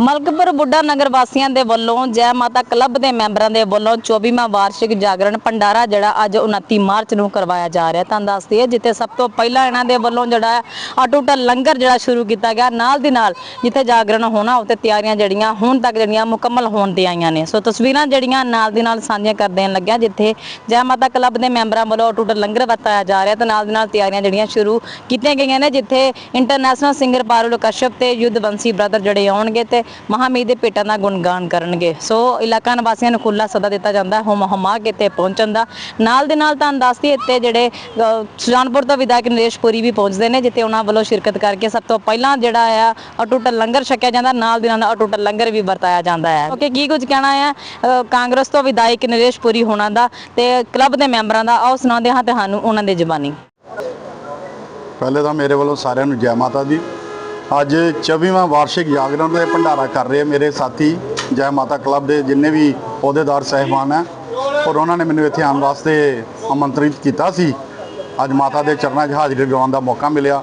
ਮਲਕਪੁਰ ਬੁੱਢਾ ਨਗਰ ਵਾਸੀਆਂ ਦੇ ਵੱਲੋਂ ਜੈ ਮਾਤਾ ਕਲੱਬ ਦੇ ਮੈਂਬਰਾਂ ਦੇ ਵੱਲੋਂ 24ਵਾਂ ਵਾਰਸ਼ਿਕ ਜਾਗਰਣ ਭੰਡਾਰਾ ਜਿਹੜਾ ਅੱਜ 29 ਮਾਰਚ ਨੂੰ ਕਰਵਾਇਆ ਜਾ ਰਿਹਾ ਤਾਂ ਦੱਸਦੀ ਹੈ ਜਿੱਥੇ ਸਭ ਤੋਂ ਪਹਿਲਾਂ ਇਹਨਾਂ ਦੇ ਵੱਲੋਂ ਜਿਹੜਾ ਹੈ ਅਟੁੱਟ ਲੰਗਰ ਜਿਹੜਾ ਸ਼ੁਰੂ ਕੀਤਾ ਗਿਆ। ਨਾਲ ਦੀ ਨਾਲ ਜਿੱਥੇ ਜਾਗਰਣ ਹੋਣਾ ਉੱਤੇ ਤਿਆਰੀਆਂ ਜਿਹੜੀਆਂ ਹੁਣ ਤੱਕ ਜਿਹੜੀਆਂ ਮੁਕੰਮਲ ਹੋਣ ਤੇ ਆਈਆਂ ਨੇ। ਸੋ ਤਸਵੀਰਾਂ ਜਿਹੜੀਆਂ ਨਾਲ ਦੀ ਨਾਲ ਸਾਂਝੀਆਂ ਕਰ ਦੇਣ ਲੱਗਿਆ, ਜਿੱਥੇ ਜੈ ਮਾਤਾ ਕਲੱਬ ਦੇ ਮੈਂਬਰਾਂ ਵੱਲੋਂ ਅਟੁੱਟ ਲੰਗਰ ਵਰਤਾਇਆ ਜਾ ਰਿਹਾ ਤੇ ਨਾਲ ਦੀ ਨਾਲ ਤਿਆਰੀਆਂ ਜਿਹੜੀਆਂ ਸ਼ੁਰੂ ਕੀਤੀਆਂ ਗਈਆਂ ਨੇ, ਜਿੱਥੇ ਇੰਟਰਨੈਸ਼ਨਲ ਸਿੰਗਰ ਪਾਰੁਲ ਕਸ਼ਪ ਤੇ ਯੁੱਧਵੰਸੀ ਬ੍ਰਦਰ ਜਿਹੜੇ ਆਉਣਗੇ ਤੇ ਮਹਾਮੀਰ ਦੇ ਭੇਟਾਂ ਦਾ ਗੁਣਗਾਨ ਕਰਨਗੇ। ਸੋ ਇਲਾਕਾ ਨਿਵਾਸੀਆਂ ਨੂੰ ਖੁੱਲਾ ਸੱਦਾ ਦਿੱਤਾ ਜਾਂਦਾ, ਹੁਮ ਹਮਾ ਕੇ ਤੇ ਪਹੁੰਚਣ ਦਾ। ਨਾਲ ਦੇ ਨਾਲ ਤੁਹਾਨੂੰ ਦੱਸਦੀ ਇੱਥੇ ਜਿਹੜੇ ਸੁਜਾਨਪੁਰ ਤੋਂ ਵਿਧਾਇਕ ਨਰੇਸ਼ ਪੁਰੀ ਵੀ ਪਹੁੰਚਦੇ ਨੇ, ਜਿੱਥੇ ਉਹਨਾਂ ਵੱਲੋਂ ਸ਼ਿਰਕਤ ਕਰਕੇ ਸਭ ਤੋਂ ਪਹਿਲਾਂ ਜਿਹੜਾ ਆ ਅਟੁੱਟ ਲੰਗਰ ਛਕਿਆ ਜਾਂਦਾ। ਨਾਲ ਦੇ ਨਾਲ ਅਟੁੱਟ ਲੰਗਰ ਵੀ ਵਰਤਾਇਆ ਜਾਂਦਾ ਹੈ। ਓਕੇ, ਕੀ ਕੁਝ ਕਹਿਣਾ ਹੈ? ਕਾਂਗਰਸ ਤੋਂ ਵਿਧਾਇਕ ਨਰੇਸ਼ ਪੁਰੀ ਹੋਣਾ ਦਾ ਤੇ ਕਲੱਬ ਦੇ ਮੈਂਬਰਾਂ ਦਾ, ਆਓ ਸੁਣਾਉਂਦੇ ਹਾਂ ਤੁਹਾਨੂੰ ਉਹਨਾਂ ਦੇ ਜ਼ਬਾਨੀ। ਪਹਿਲੇ ਤਾਂ ਮੇਰੇ ਵੱਲੋਂ ਸਾਰਿਆਂ ਨੂੰ ਜੈ ਮਾਤਾ ਦੀ ਅੱਜ 24ਵਾਂ ਵਾਰਸ਼ਿਕ ਜਾਗਰਣ ਦਾ ਭੰਡਾਰਾ ਕਰ ਰਹੇ ਮੇਰੇ ਸਾਥੀ, ਜੈ ਮਾਤਾ ਕਲੱਬ ਦੇ ਜਿੰਨੇ ਵੀ ਅਹੁਦੇਦਾਰ ਸਹਿਬਾਨ ਹੈ ਔਰ ਉਹਨਾਂ ਨੇ ਮੈਨੂੰ ਇੱਥੇ ਆਉਣ ਵਾਸਤੇ ਆਮੰਤਰਿਤ ਕੀਤਾ ਸੀ। ਅੱਜ ਮਾਤਾ ਦੇ ਚਰਨਾਂ 'ਚ ਹਾਜ਼ਰੀ ਲਗਾਉਣ ਦਾ ਮੌਕਾ ਮਿਲਿਆ।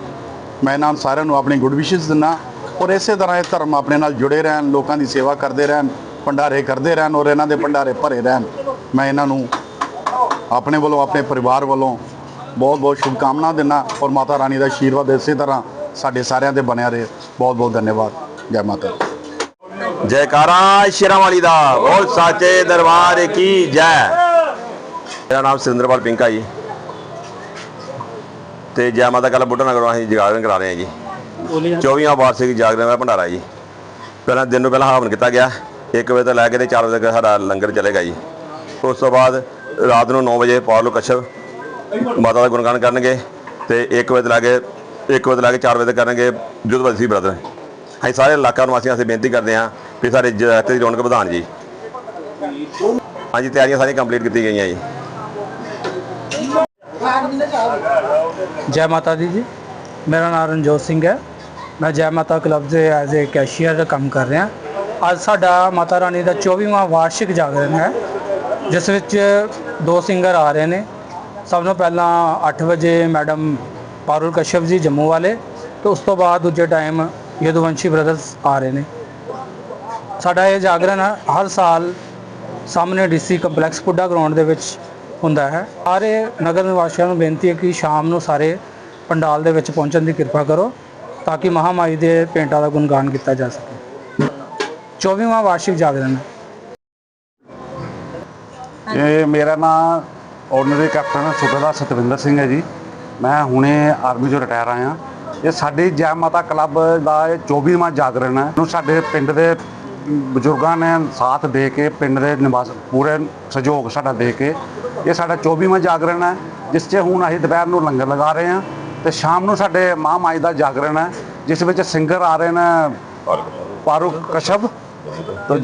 ਮੈਂ ਇਹਨਾਂ ਨੂੰ ਸਾਰਿਆਂ ਨੂੰ ਆਪਣੀ ਗੁੱਡ ਵਿਸ਼ੇਸ ਦਿੰਦਾ। ਔਰ ਇਸੇ ਤਰ੍ਹਾਂ ਇਹ ਧਰਮ ਆਪਣੇ ਨਾਲ ਜੁੜੇ ਰਹਿਣ, ਲੋਕਾਂ ਦੀ ਸੇਵਾ ਕਰਦੇ ਰਹਿਣ, ਭੰਡਾਰੇ ਕਰਦੇ ਰਹਿਣ ਔਰ ਇਹਨਾਂ ਦੇ ਭੰਡਾਰੇ ਭਰੇ ਰਹਿਣ। ਮੈਂ ਇਹਨਾਂ ਨੂੰ ਆਪਣੇ ਵੱਲੋਂ, ਆਪਣੇ ਪਰਿਵਾਰ ਵੱਲੋਂ ਬਹੁਤ ਬਹੁਤ ਸ਼ੁਭਕਾਮਨਾ ਦਿੰਦਾ। ਔਰ ਮਾਤਾ ਰਾਣੀ ਦਾ ਆਸ਼ੀਰਵਾਦ ਇਸੇ ਤਰ੍ਹਾਂ ਸਾਡੇ ਸਾਰਿਆਂ ਤੇ ਬਣਿਆ ਰਹੇ। ਬਹੁਤ ਬਹੁਤ ਧੰਨਵਾਦ। ਜੈ ਮਾਤਾ ਦੀ। ਜੈਕਾਰਾ ਸ਼ੇਰਾਂ ਵਾਲੀ ਦਾ। ਬੋਲ ਸਾਚੇ ਦਰਬਾਰ ਕੀ ਜੈ। ਮੇਰਾ ਨਾਮ ਸੁਰਿੰਦਰਪਾਲ ਪਿੰਕਾ ਜੀ। ਤੇ ਜੈ ਮਾਤਾ ਕੱਲ ਬੁੱਢਾ ਨਗਰੋਂ ਅਸੀਂ ਜਾਗਰਣ ਕਰਾ ਰਹੇ ਹਾਂ ਜੀ। 24ਵਾਂ ਵਾਰਸ਼ਿਕ ਜਾਗਰਣ ਦਾ ਭੰਡਾਰਾ ਜੀ। ਪਹਿਲਾਂ ਦਿਨ ਨੂੰ ਪਹਿਲਾਂ ਹਵਨ ਕੀਤਾ ਗਿਆ। 1 ਵਜੇ ਤੋਂ ਲੈ ਕੇ ਤੇ 4 ਵਜੇ ਤੱਕ ਸਾਡਾ ਲੰਗਰ ਚੱਲੇਗਾ ਜੀ। ਉਸ ਤੋਂ ਬਾਅਦ ਰਾਤ ਨੂੰ 9 ਵਜੇ ਪੌਲੋ ਕਸ਼ਪ ਮਾਤਾ ਦਾ ਗੁਣਗਾਨ ਕਰਨਗੇ। ਤੇ 1 ਵਜੇ ਤੋਂ ਲੈ ਕੇ 1 ਵਜੇ ਲਾ ਕੇ 4 ਵਜੇ ਤੱਕ ਕਰਨਗੇ ਜੁਦਵੰਸੀ ਬ੍ਰਦਰ। ਅਸੀਂ ਸਾਰੇ ਇਲਾਕਾ ਨਿਵਾਸੀਆਂ ਸੇ ਬੇਨਤੀ ਕਰਦੇ ਹਾਂ ਵੀ ਸਾਡੇ ਜਗਤ ਦੀ ਰੌਣਕ ਵਧਾਉਣ ਜੀ। ਹਾਂਜੀ, ਤਿਆਰੀਆਂ ਸਾਰੀਆਂ ਕੰਪਲੀਟ ਕੀਤੀ ਗਈਆਂ ਜੀ। ਜੈ ਮਾਤਾ ਦੀ ਜੀ। ਮੇਰਾ ਨਾਮ ਰਣਜੋਤ ਸਿੰਘ ਹੈ। ਮੈਂ ਜੈ ਮਾਤਾ ਕਲੱਬ ਦੇ ਐਜ਼ ਏ ਕੈਸ਼ੀਅਰ ਦਾ ਕੰਮ ਕਰ ਰਿਹਾ। ਅੱਜ ਸਾਡਾ ਮਾਤਾ ਰਾਣੀ ਦਾ 24ਵਾਂ ਵਾਰਸ਼ਿਕ ਜਾਗਰਣ ਹੈ, ਜਿਸ ਵਿੱਚ ਦੋ ਸਿੰਗਰ ਆ ਰਹੇ ਨੇ। ਸਭ ਤੋਂ ਪਹਿਲਾਂ 8 ਵਜੇ ਮੈਡਮ ਪਾਰੁਲ ਕਸ਼ਯਪ ਜੀ ਜੰਮੂ ਵਾਲੇ ਤੇ ਉਸ ਤੋਂ ਬਾਅਦ ਦੂਜੇ ਟਾਈਮ ਯਦੁਵੰਸ਼ੀ ਬ੍ਰਦਰਸ ਆ ਰਹੇ ਨੇ। ਸਾਡਾ ਇਹ ਜਾਗਰਣ ਹਰ ਸਾਲ ਸਾਹਮਣੇ ਡੀਸੀ ਕੰਪਲੈਕਸ ਪੁੱਡਾ ਗਰਾਊਂਡ ਦੇ ਵਿੱਚ ਹੁੰਦਾ ਹੈ। ਸਾਰੇ ਨਗਰ ਨਿਵਾਸੀਆਂ ਨੂੰ ਬੇਨਤੀ ਹੈ ਕਿ ਸ਼ਾਮ ਨੂੰ ਸਾਰੇ ਪੰਡਾਲ ਦੇ ਵਿੱਚ ਪਹੁੰਚਣ ਦੀ ਕਿਰਪਾ ਕਰੋ ਤਾਂ ਕਿ ਮਹਾਮਾਈ ਦੇ ਪੇਂਟਾਂ ਦਾ ਗੁਣਗਾਨ ਕੀਤਾ ਜਾ ਸਕੇ। 24ਵਾਂ ਵਾਰਸ਼ਿਕ ਜਾਗਰਣ। ਇਹ ਮੇਰਾ ਨਾਮ ਆਰਡੀਨਰੀ ਕੈਪਟਨ ਸੂਬੇਦਾਰ ਸਤਵਿੰਦਰ ਸਿੰਘ ਹੈ ਜੀ। ਮੈਂ ਹੁਣੇ ਆਰਮੀ ਤੋਂ ਰਿਟਾਇਰ ਆਇਆ। ਇਹ ਸਾਡੇ ਜੈ ਮਾਤਾ ਕਲੱਬ ਦਾ 24ਵਾਂ ਜਾਗਰਣ ਹੈ। ਨੂੰ ਸਾਡੇ ਪਿੰਡ ਦੇ ਬਜ਼ੁਰਗਾਂ ਨੇ ਸਾਥ ਦੇ ਕੇ ਪਿੰਡ ਦੇ ਨਿਵਾਸ ਪੂਰੇ ਸਹਿਯੋਗ ਸਾਡਾ ਦੇ ਕੇ ਇਹ ਸਾਡਾ 24ਵਾਂ ਜਾਗਰਣ ਹੈ, ਜਿਸ 'ਚ ਹੁਣ ਅਸੀਂ ਦੁਪਹਿਰ ਨੂੰ ਲੰਗਰ ਲਗਾ ਰਹੇ ਹਾਂ ਤੇ ਸ਼ਾਮ ਨੂੰ ਸਾਡੇ ਮਾਂ ਮਾਈ ਦਾ ਜਾਗਰਣ ਹੈ, ਜਿਸ ਵਿੱਚ ਸਿੰਗਰ ਆ ਰਹੇ ਨੇ ਪਾਰੂ ਕਸ਼ਬ ਤੋ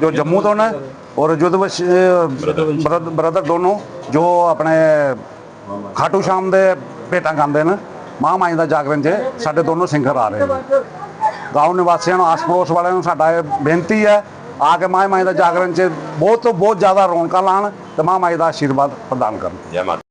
ਜੋ ਜੰਮੂ ਤੋਂ ਨੇ ਔਰ ਜੋ ਬ੍ਰਦਰ ਦੋਨੋਂ, ਜੋ ਆਪਣੇ ਖਾਟੂ ਸ਼ਾਮ ਦੇ ਭੇਟਾਂ ਗਾਉਂਦੇ ਨੇ ਮਹਾਮਾਈ ਦਾ ਜਾਗਰਣ 'ਚ ਸਾਡੇ ਦੋਨੋਂ ਸਿੰਗਰ ਆ ਰਹੇ ਨੇ। ਗਾਉਂ ਨਿਵਾਸੀਆਂ ਨੂੰ, ਆਸ ਪੜੋਸ ਵਾਲਿਆਂ ਨੂੰ ਸਾਡਾ ਇਹ ਬੇਨਤੀ ਹੈ, ਆ ਕੇ ਮਹਾਮਾਈ ਦਾ ਜਾਗਰਣ 'ਚ ਬਹੁਤ ਤੋਂ ਬਹੁਤ ਜ਼ਿਆਦਾ ਰੌਣਕਾਂ ਲਾਣ ਤੇ ਮਹਾਮਾਈ ਦਾ ਆਸ਼ੀਰਵਾਦ ਪ੍ਰਦਾਨ ਕਰਨ। ਜੈ ਮਾਤਾ